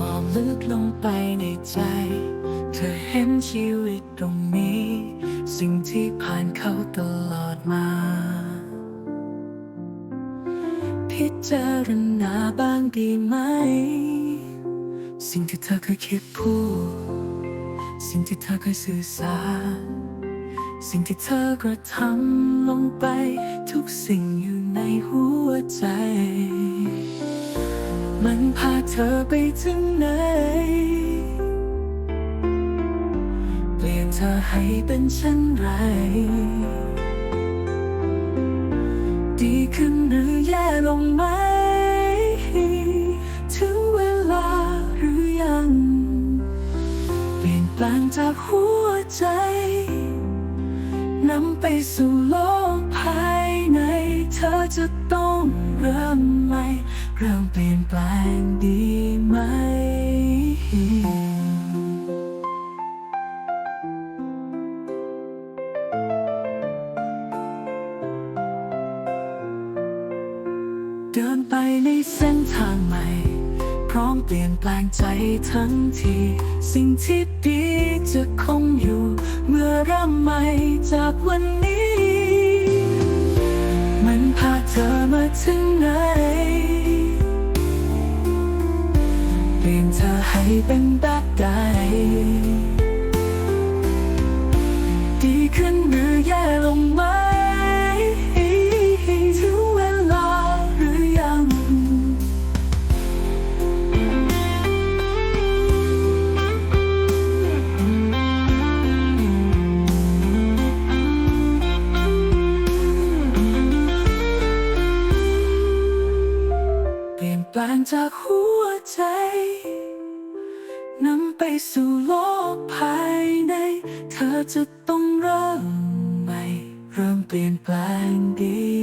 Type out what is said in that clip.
มองลึกลงไปในใจ เธอเห็นชีวิตตรงนี้ สิ่งที่ผ่านเขาตลอดมา พิจารณาบ้างดีไหม สิ่งที่เธอเคยคิดพูด สิ่งที่เธอเคยสื่อสาร สิ่งที่เธอกระทำลงไป ทุกสิ่งอยู่ในหัวใจ มันพาเธอไปถึงไหน เปลี่ยนเธอให้เป็นเช่นไร ดีขึ้นหรือแย่ลงไหม ถึงเวลาหรือยัง เปลี่ยนแปลงจากหัวใจ นำไปสู่โลกภายใน เธอจะต้องเริ่มใหม่ เริ่มเปลี่ยนแปลงดีไหม เดินไปในเส้นทางใหม่ พร้อมเปลี่ยนแปลงใจทั้งที สิ่งที่ดีจะคงอยู่ เมื่อเริ่มใหม่จากวันนี้ มันพาเธอมาถึงไหนเปลี่ยนเธอให้เป็นแบบใด ปลี่ยนแปลงจากหัวใจนำไปสู่โลกภายใน เธอจะต้องเริ่มใหม่ เริ่มเปลี่ยนแปลงดี